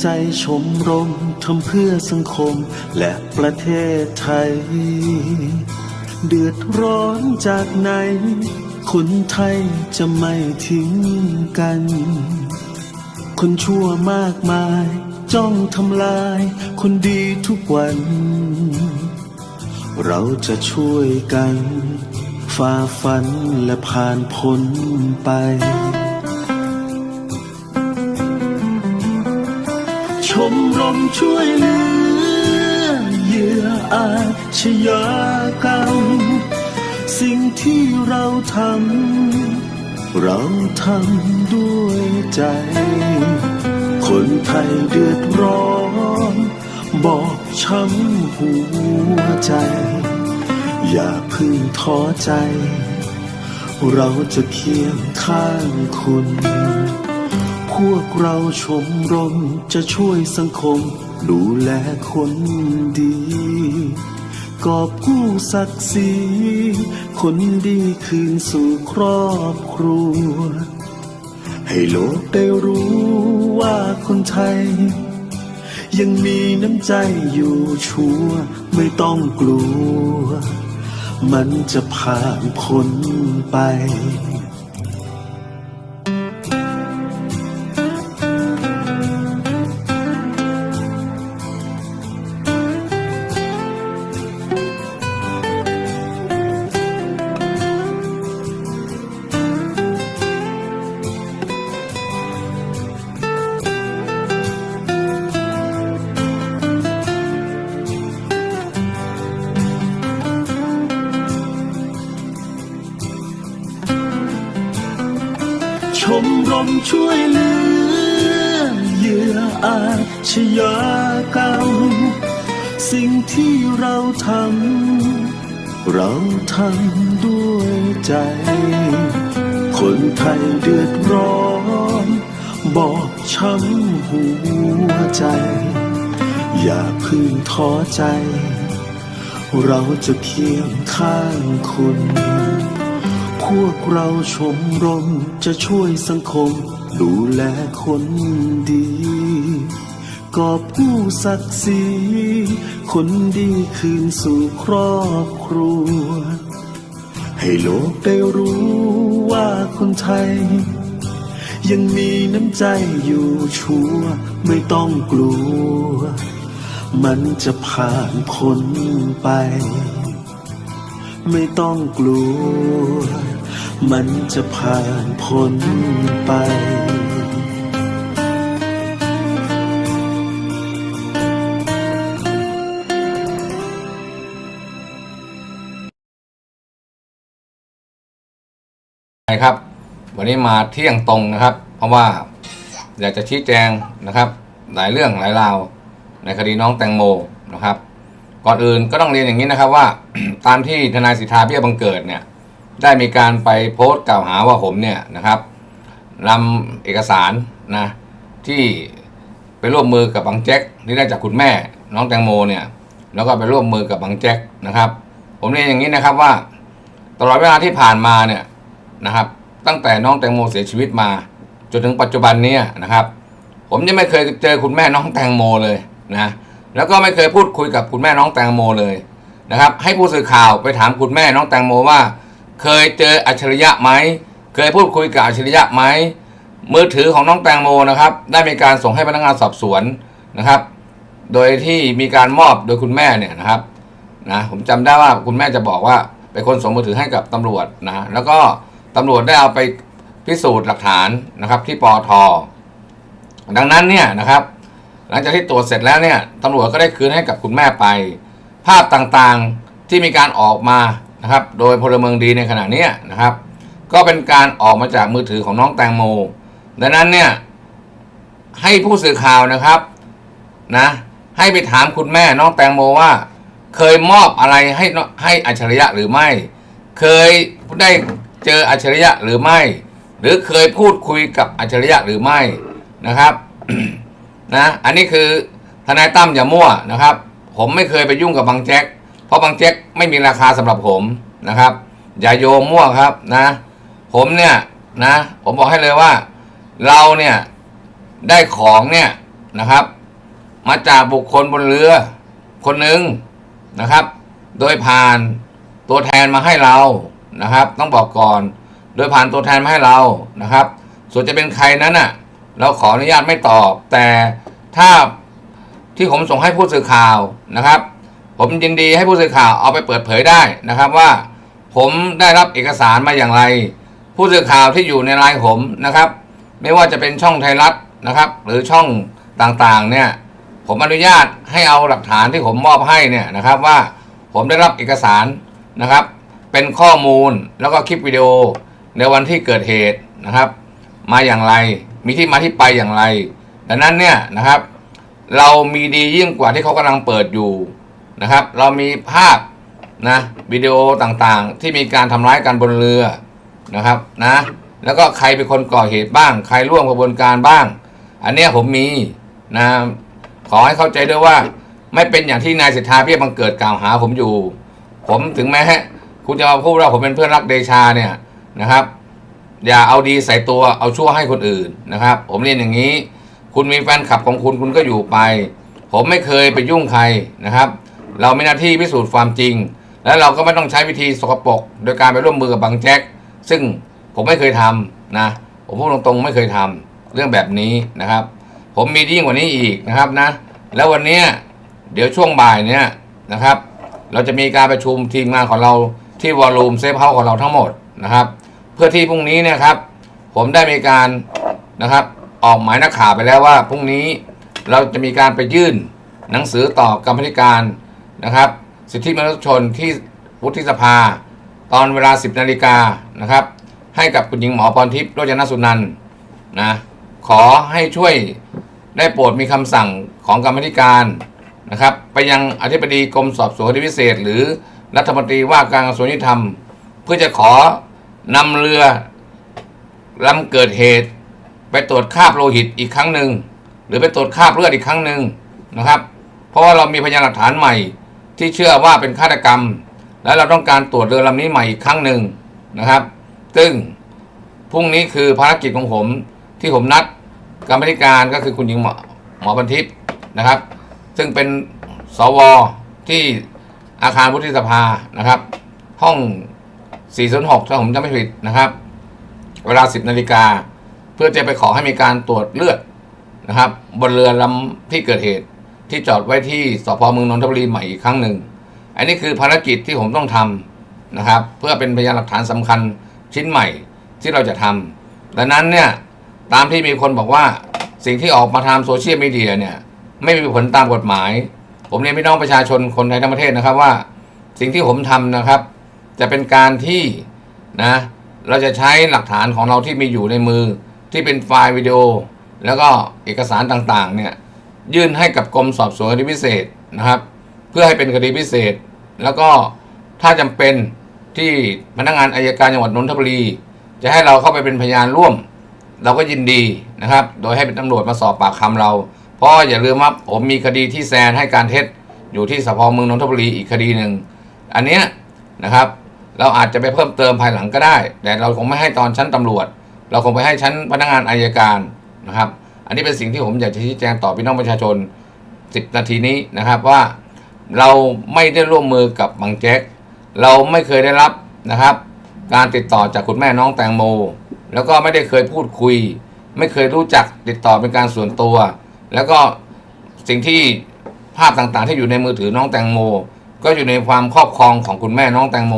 ใจชมรมทำเพื่อสังคมและประเทศไทย เดือดร้อนจากไหน คนไทยจะไม่ทิ้งกัน คนชั่วมากมาย จ้องทำลาย คนดีทุกวัน เราจะช่วยกัน ฝ่าฟันและผ่านพ้นไป มรมช่วยเหลือเหยื่ออาชญากรรม สิ่งที่เราทำเราทำด้วยใจ คนไทยเดือดร้อน บอกช้ำหัวใจ อย่าเพึ่งท้อใจ เราจะเคียงข้างคุณ พวกเราชมรมจะช่วยสังคม ดูแลคนดี กอบกู้ศักดิ์ศรีคนดีคืนสู่ครอบครัว ให้โลกได้รู้ว่าคนไทย ยังมีน้ำใจอยู่ชัวร์ไม่ต้องกลัว มันจะผ่านพ้นไป มรมช่วยเหลือเหยื่ออาชญากรรม สิ่งที่เราทำ เราทำด้วยใจ คนไทยเดือดร้อน บอกช้ำหัวใจ อย่าพึ่งท้อใจ เราจะเคียงข้างคุณ พวกเราชมรมจะช่วยสังคม ดูแลคนดี กอบกู้ศักดิ์ศรีคนดีคืนสู่ครอบครัว ให้โลกได้รู้ว่าคนไทย ยังมีน้ำใจอยู่ชัวร์ไม่ต้องกลัว มันจะผ่านพ้นไป ไม่ต้องกลัว มันจะผ่านพ้นไปครับ วันนี้มาเที่ยงตรงนะครับ เพราะว่าอยากจะชี้แจงนะครับ หลายเรื่องหลายราว ในคดีน้องแตงโมนะครับ ก่อนอื่นก็ต้องเรียนอย่างนี้นะครับว่า ตามที่ทนายสิทธาเบี้ยบังเกิดเนี่ยได้มีการไปโพสต์กล่าวหาว่าผมเนี่ยนะครับนำเอกสารนะที่ไปร่วมมือกับบังแจ็คที่ได้จากคุณแม่ น้องแตงโมเนี่ยแล้วก็ไปร่วมมือกับบังแจ็คนะครับ ผมเรียนอย่างนี้นะครับว่า ตลอดเวลาที่ผ่านมาเนี่ยนะครับตั้งแต่น้องแตงโมเสียชีวิตมา จนถึงปัจจุบันนี้นะครับ ผมยังไม่เคยเจอคุณแม่น้องแตงโมเลยนะ แล้วก็ไม่เคยพูดคุยกับคุณแม่น้องแตงโมเลยนะครับ ให้ผู้สื่อข่าวไปถามคุณแม่น้องแตงโมว่า เคยเจออัจฉริยะไหมเคยพูดคุยกับอัจฉริยะไหมมือถือของน้องแตงโมนะครับ ได้มีการส่งให้พนักงานสอบสวนนะครับ โดยที่มีการมอบโดยคุณแม่เนี่ยนะครับนะผมจำได้ว่าคุณแม่จะบอกว่าเป็นคนส่งมือถือให้กับตำรวจนะแล้วก็ตำรวจได้เอาไปพิสูจน์หลักฐานนะครับที่ปอทดังนั้นเนี่ยนะครับ หลังจากที่ตรวจเสร็จแล้วเนี่ยตำรวจก็ได้คืนให้กับคุณแม่ไป ภาพต่างๆที่มีการออกมานะครับ โดยพลเมืองดีในขณะนี้นะครับ ก็เป็นการออกมาจากมือถือของน้องแตงโม ดังนั้นเนี่ยให้ผู้สื่อข่าวนะครับนะให้ไปถามคุณแม่น้องแตงโมว่า เคยมอบอะไรให้ให้อัจฉริยะหรือไม่ เคยได้เจออัจฉริยะหรือไม่ หรือเคยพูดคุยกับอัจฉริยะหรือไม่นะครับ นะ อันนี้คือทนายตั้มอย่ามั่วนะครับ ผมไม่เคยไปยุ่งกับบางแจ็ค เพราะบางแจ็คไม่มีราคาสำหรับผมนะครับ อย่าโยมมั่วครับนะ ผมเนี่ยนะ ผมบอกให้เลยว่า เราเนี่ยได้ของเนี่ยนะครับ มาจากบุคคลบนเรือ คนหนึ่งนะครับ โดยผ่านตัวแทนมาให้เรานะครับ ต้องบอกก่อน โดยผ่านตัวแทนมาให้เรานะครับ ส่วนจะเป็นใครนั้นน่ะ เราขออนุญาตไม่ตอบ แต่ถ้าที่ผมส่งให้ผู้สื่อข่าวนะครับ ผมยินดีให้ผู้สื่อข่าวเอาไปเปิดเผยได้นะครับว่า ผมได้รับเอกสารมาอย่างไร ผู้สื่อข่าวที่อยู่ในไลน์ผมนะครับ ไม่ว่าจะเป็นช่องไทยรัฐนะครับ หรือช่องต่างๆเนี่ยผมอนุญาตให้เอาหลักฐานที่ผมมอบให้เนี่ยนะครับว่าผมได้รับเอกสารนะครับ เป็นข้อมูลแล้วก็คลิปวิดีโอในวันที่เกิดเหตุนะครับ มาอย่างไร มีที่มาที่ไปอย่างไร ดังนั้นเนี่ยนะครับ เรามีดียิ่งกว่าที่เขากำลังเปิดอยู่นะครับ เรามีภาพนะวิดีโอต่างๆ ที่มีการทำร้ายกันบนเรือนะครับนะ แล้วก็ใครเป็นคนก่อเหตุบ้าง ใครร่วมกระบวนการบ้าง อันเนี้ยผมมีนะขอให้เข้าใจด้วยว่าไม่เป็นอย่างที่นายสิทธาเบี้ยบังเกิดกล่าวหาผมอยู่ ผมถึงแม้คุณจะมาพูดว่าผมเป็นเพื่อนรักเดชาเนี่ยนะครับ อย่าเอาดีใส่ตัวเอาชั่วให้คนอื่นนะครับ ผมเรียนอย่างนี้ คุณมีแฟนคลับของคุณคุณก็อยู่ไป ผมไม่เคยไปยุ่งใครนะครับ เราไม่หน้าที่พิสูจน์ความจริง แล้วเราก็ไม่ต้องใช้วิธีสกปรกโดยการไปร่วมมือกับบางแจ็คซึ่งผมไม่เคยทำนะ ผมพูดตรงๆไม่เคยทำเรื่องแบบนี้นะครับ ผมมียิ่งกว่านี้อีกนะครับนะ แล้ววันนี้เดี๋ยวช่วงบ่ายเนี้ยนะครับ เราจะมีการประชุมทีมงานของเราที่วอลลุ่มเซฟเฮาส์ของเราทั้งหมดนะครับ เพื่อที่พรุ่งนี้เนะครับ ผมได้มีการนะครับ ออกหมายนักข่าวไปแล้วว่าพรุ่งนี้เราจะมีการไปยื่นหนังสือต่อกรรมธิการนะครับ สิทธิมนุษยชนที่วุฒิสภา ตอนเวลา 10นาฬิกานะครับ ให้กับคุณหญิงหมอพรทิพย์โรจนสุนันนะขอให้ช่วยได้โปรดมีคำสั่งของกรรมธิการนะครับ ไปยังอธิบดีกรมสอบสวนคดีพิเศษ หรือรัฐมนตรีว่าการกระทรวงยุติธรรม เพื่อจะขอ นำเรือลำเกิดเหตุ ไปตรวจคราบโลหิตอีกครั้งหนึ่งหรือไปตรวจคราบเลือดอีกครั้งหนึ่งนะครับ เพราะว่าเรามีพยานหลักฐานใหม่ ที่เชื่อว่าเป็นฆาตกรรม และเราต้องการตรวจเรือลำนี้ใหม่อีกครั้งหนึ่งนะครับ ซึ่งพรุ่งนี้คือภารกิจของผมที่ผมนัดกรรมธิการก็คือคุณหญิงหมอหมอบันทิพย์นะครับ ซึ่งเป็นสวที่อาคารวุฒิสภานะครับ ห้อง 406ถ้าผมจำไม่ผิดนะครับ เวลา 10นาฬิกาเพื่อจะไปขอให้มีการตรวจเลือดนะครับ บนเรือลำที่เกิดเหตุ ที่จอดไว้ที่สพเมืองนนทบุรีใหม่อีกครั้งหนึ่ง อันนี้คือภารกิจที่ผมต้องทำนะครับ เพื่อเป็นพยานหลักฐานสำคัญชิ้นใหม่ที่เราจะทำดังนั้นเนี่ยตามที่มีคนบอกว่าสิ่งที่ออกมาทางโซเชียลมีเดียเนี่ยไม่มีผลตามกฎหมาย ผมเรียนพี่น้องประชาชนคนไทยทั้งประเทศนะครับว่า สิ่งที่ผมทำนะครับ จะเป็นการที่นะเราจะใช้หลักฐานของเราที่มีอยู่ในมือที่เป็นไฟล์วิดีโอ แล้วก็เอกสารต่างๆเนี่ยยื่นให้กับกรมสอบสวนคดีพิเศษนะครับ เพื่อให้เป็นคดีพิเศษ แล้วก็ถ้าจำเป็นที่พนักงานอายการจังหวัดนนทบุรี จะให้เราเข้าไปเป็นพยานร่วม เราก็ยินดีนะครับ โดยให้เป็นตำรวจมาสอบปากคำเรา เพราะอย่าลืมว่าผมมีคดีที่แซนให้การเท็จอยู่ที่สพเมืองนนทบุรีอีกคดีหนึ่งอันเนี้ยนะครับ เราอาจจะไปเพิ่มเติมภายหลังก็ได้ แต่เราคงไม่ให้ตอนชั้นตำรวจ เราคงไปให้ชั้นพนักงานอายการนะครับ อันนี้เป็นสิ่งที่ผมอยากจะชี้แจงต่อพี่น้องประชาชน 10 นาทีนี้นะครับว่าเราไม่ได้ร่วมมือกับบางแจ็คเราไม่เคยได้รับนะครับ การติดต่อจากคุณแม่น้องแตงโม แล้วก็ไม่ได้เคยพูดคุย ไม่เคยรู้จักติดต่อเป็นการส่วนตัว แล้วก็สิ่งที่ภาพต่างๆ ที่อยู่ในมือถือน้องแตงโม ก็อยู่ในความครอบครองของคุณแม่น้องแตงโม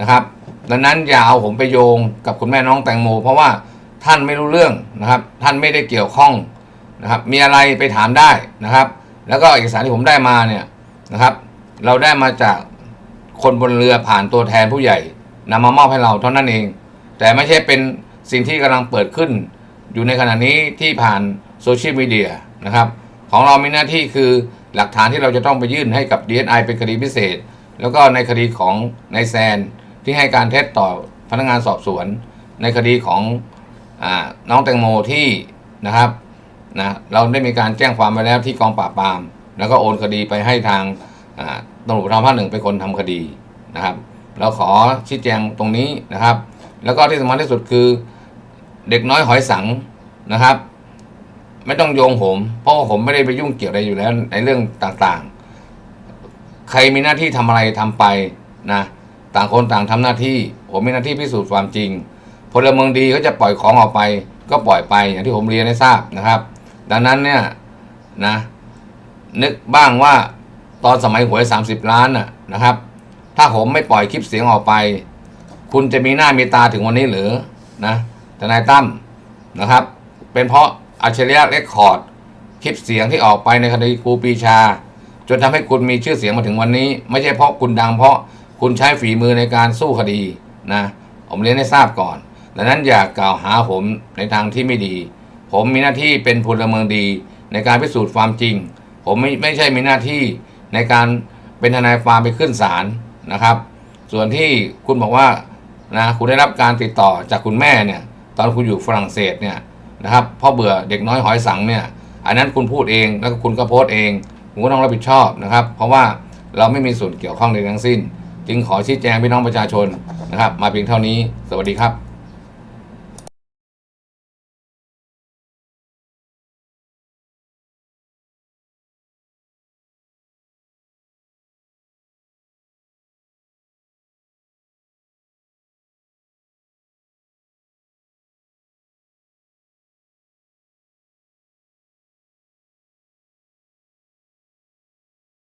นะครับดังนั้นอย่าเอาผมไปโยงกับคุณแม่น้องแตงโม เพราะว่าท่านไม่รู้เรื่องนะครับ ท่านไม่ได้เกี่ยวข้องนะครับ มีอะไรไปถามได้นะครับ แล้วก็เอกสารที่ผมได้มาเนี่ยนะครับ เราได้มาจากคนบนเรือผ่านตัวแทนผู้ใหญ่นำมามอบให้เราเท่านั้นเอง แต่ไม่ใช่เป็นสิ่งที่กำลังเปิดขึ้น อยู่ในขณะนี้ที่ผ่านโซเชียลมีเดียนะครับ ของเรามีหน้าที่คือ หลักฐานที่เราจะต้องไปยื่นให้กับ DSI เป็นคดีพิเศษ แล้วก็ในคดีของนายแซนที่ให้การเท็จต่อพนักงานสอบสวน ในคดีของอน้องแตงโมที่นะครับนะเราได้มีการแจ้งความไปแล้วที่กองปราบปราม แล้วก็โอนคดีไปให้ทางตำรวจภูธรภาคหนึ่งเป็นคนทำคดีนะครับ เราขอชี้แจงตรงนี้นะครับ แล้วก็ที่สำคัญที่สุดคือเด็กน้อยหอยสังนะครับ ไม่ต้องโยงผม เพราะว่าผมไม่ได้ไปยุ่งเกี่ยวอะไรอยู่แล้วในเรื่องต่างๆ ใครมีหน้าที่ทำอะไรทำไปนะ ต่างคนต่างทำหน้าที่ ผมมีหน้าที่พิสูจน์ความจริง พลเมืองดีเขาจะปล่อยของออกไป ก็ปล่อยไปอย่างที่ผมเรียนให้ทราบนะครับ ดังนั้นเนี่ยนะ นึกบ้างว่าตอนสมัยหวย 30 ล้านน่ะนะครับ ถ้าผมไม่ปล่อยคลิปเสียงออกไป คุณจะมีหน้ามีตาถึงวันนี้หรือนะทนายตั้มนะครับ เป็นเพราะ อัจฉริยะเรคคอร์ดคลิปเสียงที่ออกไปในคดีครูปีชา จนทำให้คุณมีชื่อเสียงมาถึงวันนี้ ไม่ใช่เพราะคุณดังเพราะคุณใช้ฝีมือในการสู้คดีนะผมเรียนให้ทราบก่อนดังนั้นอย่ากล่าวหาผมในทางที่ไม่ดี ผมมีหน้าที่เป็นพลเมืองดีในการพิสูจน์ความจริง ผมไม่ไม่ใช่มีหน้าที่ในการเป็นทนายความไปขึ้นศาลนะครับ ส่วนที่คุณบอกว่านะคุณได้รับการติดต่อจากคุณแม่เนี่ยตอนคุณอยู่ฝรั่งเศสเนี่ย นะครับพ่อเบื่อเด็กน้อยหอยสังเนี่ยอันนั้นคุณพูดเองแล้วก็คุณก็โพสต์เองคุณก็ต้องรับผิดชอบนะครับ เพราะว่าเราไม่มีส่วนเกี่ยวข้องใดทั้งสิ้น จึงขอชี้แจงพี่น้องประชาชนนะครับ มาเพียงเท่านี้ สวัสดีครับ